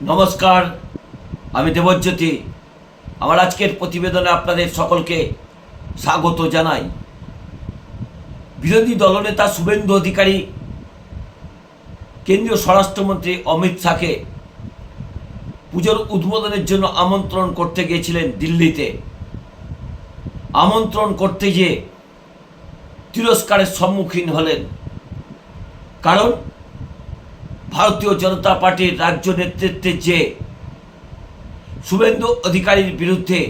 নমস্কার, আমি দেবজ্যোতি। আমার আজকের প্রতিবেদনে আপনাদের সকলকে স্বাগত জানাই। বিরোধী দলনেতা শুভেন্দু অধিকারী, কেন্দ্রীয় স্বরাষ্ট্রমন্ত্রী অমিত শাহকে পুজোর উদ্বোধনের জন্য আমন্ত্রণ করতে গিয়েছিলেন দিল্লিতে। আমন্ত্রণ করতে গিয়ে তিরস্কারের সম্মুখীন হলেন। কারণ ভারতীয় জনতা পার্টির রাজ্য নেতৃত্বে যে শুভেন্দু অধিকারীর বিরুদ্ধে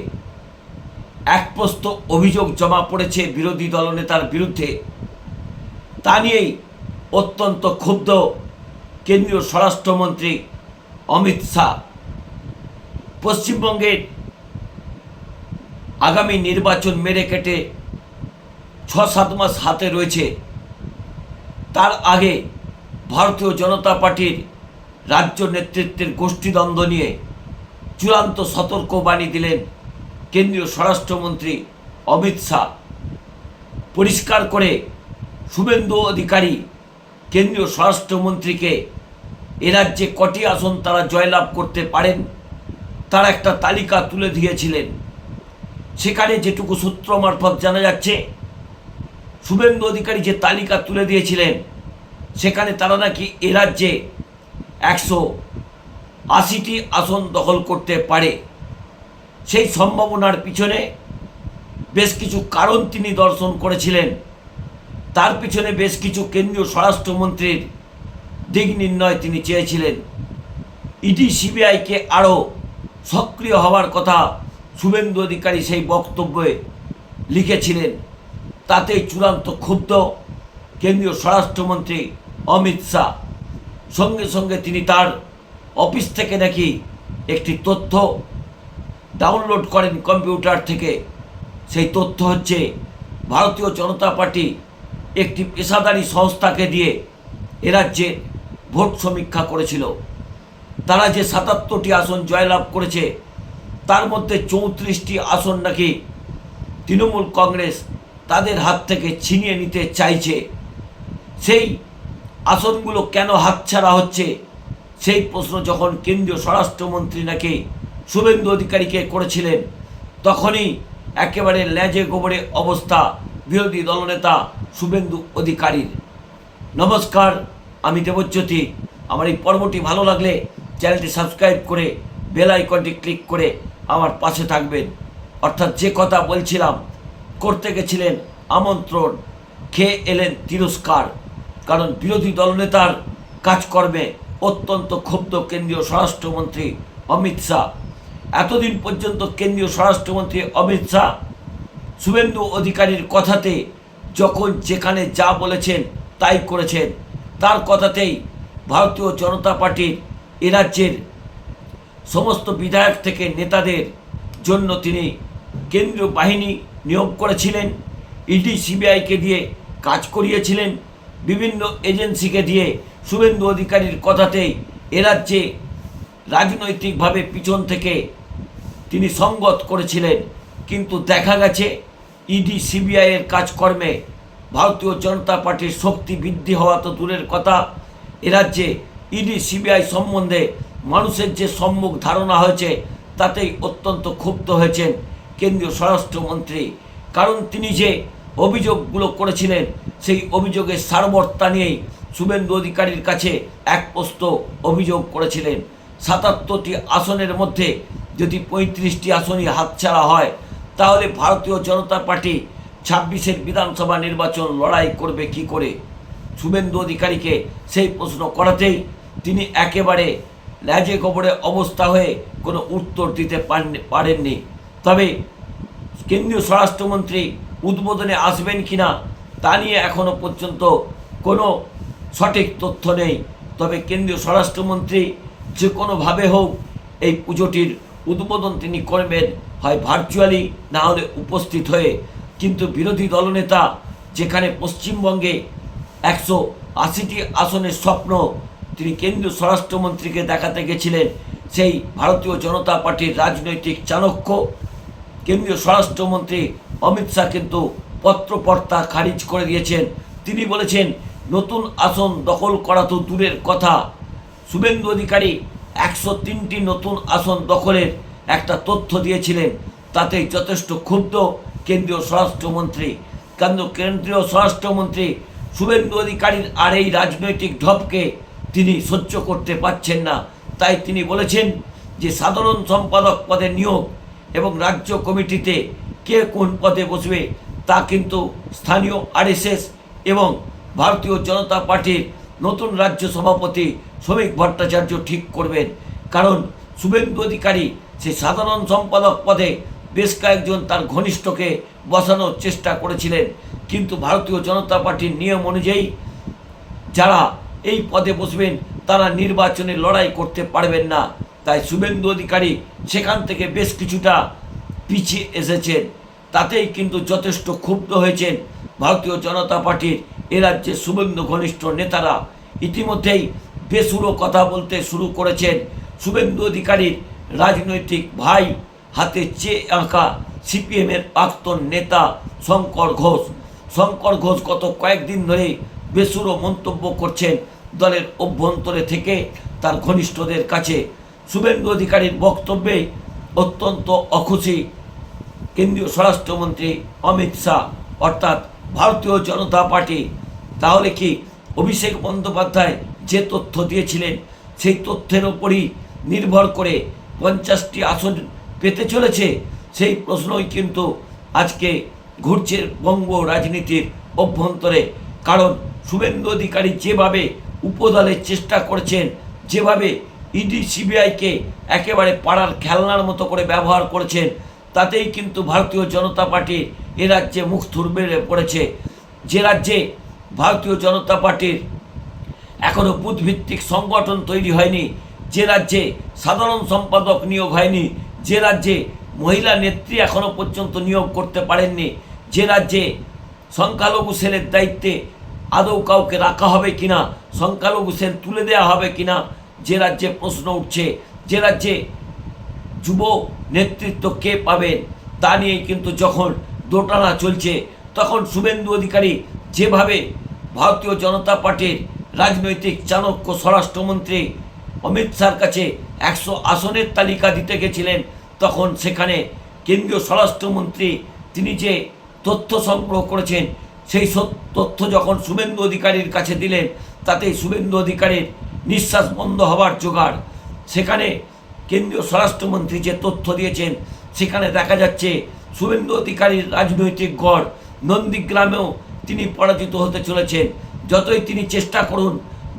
এক প্রস্ত অভিযোগ জমা পড়েছে বিরোধী দলনেতার বিরুদ্ধে, তা নিয়েই অত্যন্ত ক্ষুব্ধ কেন্দ্রীয় স্বরাষ্ট্রমন্ত্রী অমিত শাহ। পশ্চিমবঙ্গের আগামী নির্বাচন মেরে কেটে ছ সাত মাস হাতে রয়েছে। তার আগে ভারতীয় জনতা পার্টির রাজ্য নেতৃত্বের গোষ্ঠীদ্বন্দ্ব নিয়ে চূড়ান্ত সতর্কবাণী দিলেন কেন্দ্রীয় স্বরাষ্ট্রমন্ত্রী অমিত শাহ। পরিষ্কার করে শুভেন্দু অধিকারী কেন্দ্রীয় স্বরাষ্ট্রমন্ত্রীকে এ রাজ্যে কটি আসন তারা জয়লাভ করতে পারেন, তার একটা তালিকা তুলে দিয়েছিলেন। সেখানে যেটুকু সূত্র মারফত জানা যাচ্ছে, শুভেন্দু অধিকারী যে তালিকা তুলে দিয়েছিলেন সেখানে তারা নাকি এ রাজ্যে একশো আশিটি আসন দখল করতে পারে। সেই সম্ভাবনার পিছনে বেশ কিছু কারণ তিনি দর্শন করেছিলেন। তার পিছনে বেশ কিছু কেন্দ্রীয় স্বরাষ্ট্রমন্ত্রীর দিক নির্ণয় তিনি চেয়েছিলেন। ইডি সিবিআইকে আরও সক্রিয় হওয়ার কথা শুভেন্দু অধিকারী সেই বক্তব্যে লিখেছিলেন। তাতেই চূড়ান্ত ক্ষুব্ধ কেন্দ্রীয় স্বরাষ্ট্রমন্ত্রী অমিত শাহ। সঙ্গে সঙ্গে তিনি তার অফিস থেকে নাকি একটি তথ্য ডাউনলোড করেন কম্পিউটার থেকে। সেই তথ্য হচ্ছে, ভারতীয় জনতা পার্টি একটি পেশাদারী সংস্থাকে দিয়ে এ রাজ্যে ভোট সমীক্ষা করেছিল। তারা যে সাতাত্তরটি আসন জয়লাভ করেছে, তার মধ্যে চৌত্রিশটি আসন নাকি তৃণমূল কংগ্রেস তাদের হাত থেকে ছিনিয়ে নিতে চাইছে। সেই আসনগুলো কেন হাতছাড়া হচ্ছে? সেই প্রশ্ন যখন কেন্দ্রীয় স্বরাষ্ট্রমন্ত্রী নাকি শুভেন্দু অধিকারীকে করেছিলেন, তখনই একেবারে ল্যাজে গোবরে অবস্থা বিরোধী দলনেতা শুভেন্দু অধিকারীর। নমস্কার, আমি দেবজ্যোতি। আমার এই পর্বটি ভালো লাগলে চ্যানেলটি সাবস্ক্রাইব করে বেল আইকনটি ক্লিক করে আমার পাশে থাকবেন। অর্থাৎ যে কথা বলছিলাম, করতে গেছিলেন আমন্ত্রণ, খেয়ে এলেন তিরস্কার। কারণ বিরোধী দলনেতার কাজকর্মে অত্যন্ত ক্ষুব্ধ কেন্দ্রীয় স্বরাষ্ট্রমন্ত্রী অমিত শাহ। এতদিন পর্যন্ত কেন্দ্রীয় স্বরাষ্ট্রমন্ত্রী অমিত শাহ শুভেন্দু অধিকারীর কথাতে যখন যেখানে যা বলেছেন তাই করেছেন, তার কথাতেই ভারতীয় জনতা পার্টির এ রাজ্যের সমস্ত বিধায়ক থেকে নেতাদের জন্য তিনি কেন্দ্রীয় বাহিনী নিয়োগ করেছিলেন, ইডি, সিবিআইকে দিয়ে কাজ করিয়েছিলেন বিভিন্ন এজেন্সিকে দিয়ে শুভেন্দু অধিকারীর কথাতেই এ রাজ্যে রাজনৈতিকভাবে পিছন থেকে তিনি সঙ্গত করেছিলেন। কিন্তু দেখা গেছে, ইডি সিবিআইয়ের কাজকর্মে ভারতীয় জনতা পার্টির শক্তি বৃদ্ধি হওয়া তো দূরের কথা। এ রাজ্যে ইডি, সিবিআই সম্বন্ধে মানুষের যে সম্মুখ ধারণা হয়েছে, তাতেই অত্যন্ত ক্ষুব্ধ হয়েছেন কেন্দ্রীয় স্বরাষ্ট্রমন্ত্রী। কারণ তিনি যে অভিযোগগুলো করেছিলেন সেই অভিযোগের সারবর্তা নিয়েই শুভেন্দু অধিকারীর কাছে এক পোস্ত অভিযোগ করেছিলেন। সাতাত্তরটি আসনের মধ্যে যদি পঁয়ত্রিশটি আসনই হাতছাড়া হয়, তাহলে ভারতীয় জনতা পার্টি ছাব্বিশের বিধানসভা নির্বাচন লড়াই করবে কি করে? শুভেন্দু অধিকারীকে সেই প্রশ্ন করাতেই তিনি একেবারে ল্যাজে কবরে অবস্থা হয়ে কোনো উত্তর দিতে পারেন- পারেননি। তবে কেন্দ্রীয় স্বরাষ্ট্রমন্ত্রী উদ্বোধনে আসবেন কিনা তা নিয়ে এখনও পর্যন্ত কোনো সঠিক তথ্য নেই। তবে কেন্দ্রীয় স্বরাষ্ট্রমন্ত্রী যে কোনোভাবে হোক এই পুজোটির উদ্বোধন তিনি করবেন, হয় ভার্চুয়ালি না হলে উপস্থিত হয়ে। কিন্তু বিরোধী দলনেতা যেখানে পশ্চিমবঙ্গে একশো আশিটি আসনের স্বপ্ন তিনি কেন্দ্রীয় স্বরাষ্ট্রমন্ত্রীকে দেখাতে গেছিলেন, সেই ভারতীয় জনতা পার্টির রাজনৈতিক চাণক্য। কেন্দ্রীয় স্বরাষ্ট্রমন্ত্রী অমিত শাহ কিন্তু পত্রপর্তা খারিজ করে দিয়েছেন। তিনি বলেছেন, নতুন আসন দখল করা তো দূরের কথা। শুভেন্দু অধিকারী একশো তিনটি নতুন আসন দখলের একটা তথ্য দিয়েছিলেন। তাতে যথেষ্ট ক্ষুব্ধ কেন্দ্রীয় স্বরাষ্ট্রমন্ত্রী। কেন্দ্র, কেন্দ্রীয় স্বরাষ্ট্রমন্ত্রী শুভেন্দু অধিকারীর আর এই রাজনৈতিক ঢপকে তিনি সহ্য করতে পারছেন না। তাই তিনি বলেছেন যে, সাধারণ সম্পাদক পদে নিয়োগ এবং রাজ্য কমিটিতে কে কোন পদে বসবে তা কিন্তু স্থানীয় আরএসএস এবং ভারতীয় জনতা পার্টির নতুন রাজ্য সভাপতি শ্রমিক ভট্টাচার্য ঠিক করবেন। কারণ শুভেন্দু অধিকারী, সে সাধারণ সম্পাদক পদে বেশ কয়েকজন তার ঘনিষ্ঠকে বসানোর চেষ্টা করেছিলেন। কিন্তু ভারতীয় জনতা পার্টির নিয়ম অনুযায়ী যারা এই পদে বসবেন, তারা নির্বাচনে লড়াই করতে পারবেন না। তাই শুভেন্দু অধিকারী সেখান থেকে বেশ কিছুটা পিছিয়ে এসেছেন। তাতেই কিন্তু যথেষ্ট ক্ষুব্ধ হয়েছেন ভারতীয় জনতা পার্টির এ রাজ্যে শুভেন্দু ঘনিষ্ঠ নেতারা। ইতিমধ্যেই বেসুরো কথা বলতে শুরু করেছেন শুভেন্দু অধিকারীর রাজনৈতিক ভাই, হাতে চেয়ে আঁকা সিপিএমের প্রাক্তন নেতা শঙ্কর ঘোষ। শঙ্কর ঘোষ গত কয়েকদিন ধরে বেসুরো মন্তব্য করছেন দলের অভ্যন্তরে থেকে তার ঘনিষ্ঠদের কাছে। শুভেন্দু অধিকারীর বক্তব্যে অত্যন্ত অখুশি কেন্দ্রীয় স্বরাষ্ট্রমন্ত্রী অমিত শাহ, অর্থাৎ ভারতীয় জনতা পার্টি। তাহলে কি অভিষেক বন্দ্যোপাধ্যায় যে তথ্য দিয়েছিলেন, সেই তথ্যের ওপরই নির্ভর করে পঞ্চাশটি আসন পেতে চলেছে? সেই প্রশ্নই কিন্তু আজকে ঘুরছে বঙ্গ রাজনীতির অভ্যন্তরে। কারণ শুভেন্দু অধিকারী যেভাবে উপদলের চেষ্টা করেছেন, যেভাবে ইডি, সিবিআইকে একেবারে পাড়ার খেলনার মতো করে ব্যবহার করেছেন তাতেই কিন্তু ভারতীয় জনতা পার্টি এ রাজ্যে মুখ থুরবেড়ে পড়েছে। যে রাজ্যে ভারতীয় জনতা পার্টির এখনও বুথভিত্তিক সংগঠন তৈরি হয়নি, যে রাজ্যে সাধারণ সম্পাদক নিয়োগ হয়নি, যে রাজ্যে মহিলা নেত্রী এখনও পর্যন্ত নিয়োগ করতে পারেননি, যে রাজ্যে সংখ্যালঘু সেলের দায়িত্বে আদৌ কাউকে রাখা হবে কিনা, সংখ্যালঘু সেল তুলে দেওয়া হবে কিনা, যে রাজ্যে প্রশ্ন উঠছে, যে রাজ্যে যুব নেতৃত্ব কে পাবেন তা নিয়ে কিন্তু যখন দোটানা চলছে, তখন শুভেন্দু অধিকারী যেভাবে ভারতীয় জনতা পার্টির রাজনৈতিক চাণক্য স্বরাষ্ট্রমন্ত্রী অমিত শাহর কাছে একশো আসনের তালিকা দিতে গেছিলেন, তখন সেখানে কেন্দ্রীয় স্বরাষ্ট্রমন্ত্রী তিনি যে তথ্য সংগ্রহ করেছেন, সেই তথ্য যখন শুভেন্দু অধিকারীর কাছে দিলেন তাতে শুভেন্দু অধিকারীর নিঃশ্বাস বন্ধ হবার জোগাড়। সেখানে কেন্দ্রীয় স্বরাষ্ট্রমন্ত্রী যে তথ্য দিয়েছেন, সেখানে দেখা যাচ্ছে শুভেন্দু অধিকারীর রাজনৈতিক গড় নন্দীগ্রামেও তিনি পরাজিত হতে চলেছেন। যতই তিনি চেষ্টা করুন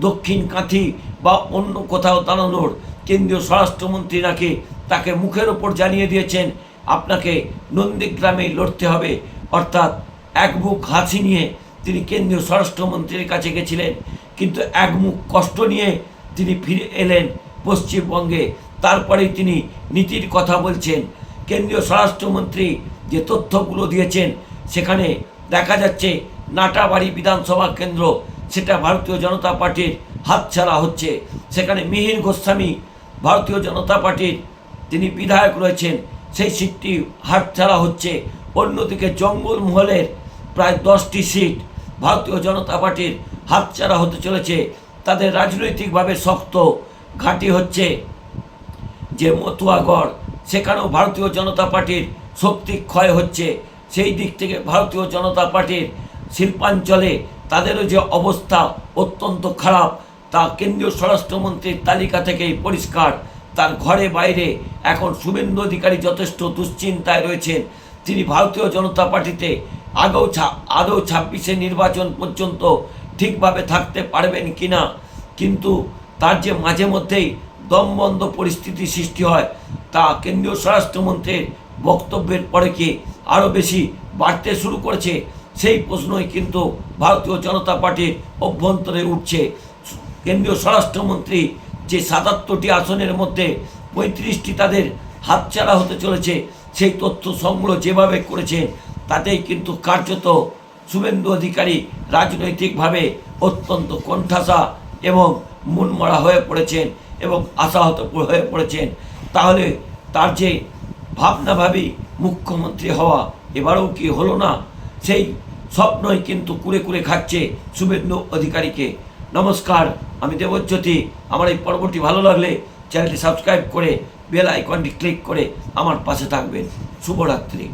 দক্ষিণ কাঁথি বা অন্য কোথাও দাঁড়ানোর, কেন্দ্রীয় স্বরাষ্ট্রমন্ত্রী নাকি তাকে মুখের ওপর জানিয়ে দিয়েছেন, আপনাকে নন্দীগ্রামেই লড়তে হবে। অর্থাৎ এক মুখ হাসি নিয়ে তিনি কেন্দ্রীয় স্বরাষ্ট্রমন্ত্রীর কাছে গেছিলেন, কিন্তু এক মুখ কষ্ট নিয়ে তিনি ফিরে এলেন পশ্চিমবঙ্গে। তারপরেই তিনি নীতির কথা বলছেন। কেন্দ্রীয় স্বরাষ্ট্রমন্ত্রী যে তথ্যগুলো দিয়েছেন, সেখানে দেখা যাচ্ছে নাটাবাড়ি বিধানসভা কেন্দ্র, সেটা ভারতীয় জনতা পার্টির হাতছাড়া হচ্ছে। সেখানে মিহির গোস্বামী, ভারতীয় জনতা পার্টির তিনি বিধায়ক রয়েছেন, সেই সিটটি হাতছাড়া হচ্ছে। অন্যদিকে জঙ্গলমহলের প্রায় দশটি সিট ভারতীয় জনতা পার্টির হাতছাড়া হতে চলেছে। তাদের রাজনৈতিকভাবে শক্ত, ঘাঁটি হচ্ছে। যে মতুয়াগড়, সেখানেও ভারতীয় জনতা পার্টির শক্তি ক্ষয় হচ্ছে। সেই দিক থেকে ভারতীয় জনতা পার্টির শিল্পাঞ্চলে তাদেরও যে অবস্থা অত্যন্ত খারাপ, তা কেন্দ্রীয় স্বরাষ্ট্রমন্ত্রীর তালিকা থেকেই পরিষ্কার। তার ঘরে বাইরে এখন শুভেন্দু অধিকারী যথেষ্ট দুশ্চিন্তায় রয়েছেন। তিনি ভারতীয় জনতা পার্টিতে আগেও আদৌ ছাব্বিশে নির্বাচন পর্যন্ত ঠিকভাবে থাকতে পারবেন কিনা, কিন্তু তার যে মাঝে মধ্যেই দমবন্ধ পরিস্থিতি সৃষ্টি হয়। তা কেন্দ্রীয় স্বরাষ্ট্রমন্ত্রীর বক্তব্যের পরে কি আরও বেশি বাড়তে শুরু করেছে? সেই প্রশ্নই কিন্তু ভারতীয় জনতা পার্টির অভ্যন্তরে উঠছে। কেন্দ্রীয় স্বরাষ্ট্রমন্ত্রী যে সাতাত্তরটি আসনের মধ্যে পঁয়ত্রিশটি তাদের হাতছাড়া হতে চলেছে, সেই তথ্য সংগ্রহ যেভাবে করেছেন, তাতেই কিন্তু কার্যত শুভেন্দু অধিকারী রাজনৈতিকভাবে অত্যন্ত কণ্ঠাসা এবং মনমরা হয়ে পড়েছেন। এবং আশাহত হয়ে পড়েছেন। তাহলে তার যে ভাবনাভাবী মুখ্যমন্ত্রী হওয়া এবারেও কি হলো না, সেই স্বপ্নই কিন্তু কুড়ে কুড়ে খাচ্ছে শুভেন্দু অধিকারীকে। নমস্কার, আমি দেবজ্যোতি। আমার এই পর্বটি ভালো লাগলে চ্যানেলটি সাবস্ক্রাইব করে বেল আইকনটি ক্লিক করে আমার পাশে থাকবেন। শুভরাত্রি।